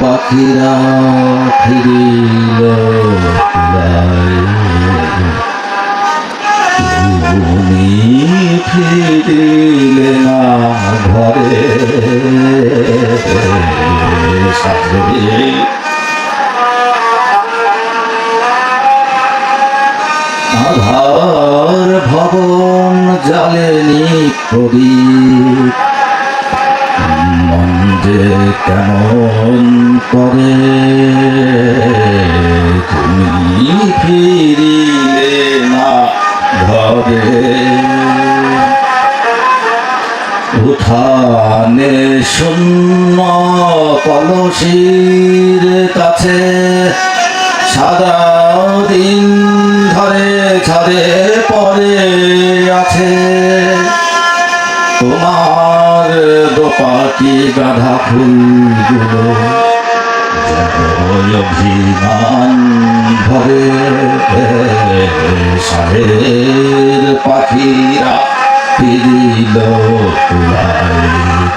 পাখিরা ফিরিল। তুমি না ঘরে আধার ভবন জালেনি প্রদীপ মন যে কেমন করে তুমি ফিরিলে না ঘরে উঠানে শূন্য কলসির কাছে সাদা দিন ধরে ছাদে পরে আছে। তোমার দোপাটি গাধা ফুলগুলো অভিমান ভরে সাহের পাখিরা ফিরিল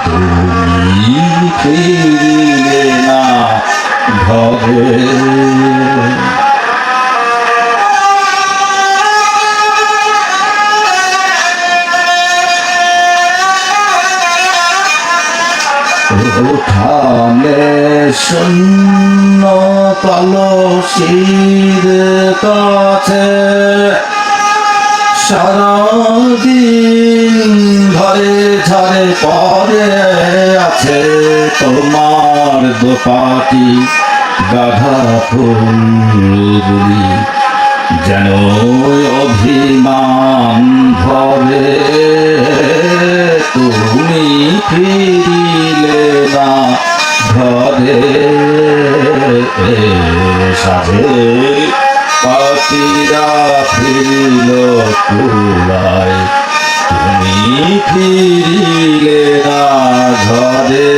তুমি ফিরিলে না ঘরে শূন্য কলসির কাছে সারাদিন ঘরে ঝরে পরে আছে তোমার দোপাটি গাধা ফুলগুলি যেন অভিমান ভরে তুমি ফিরিলে না। ঘরে সাজে পাখিরা ফিরিল কুলায়। তুমি ফিরিলে না ঘরে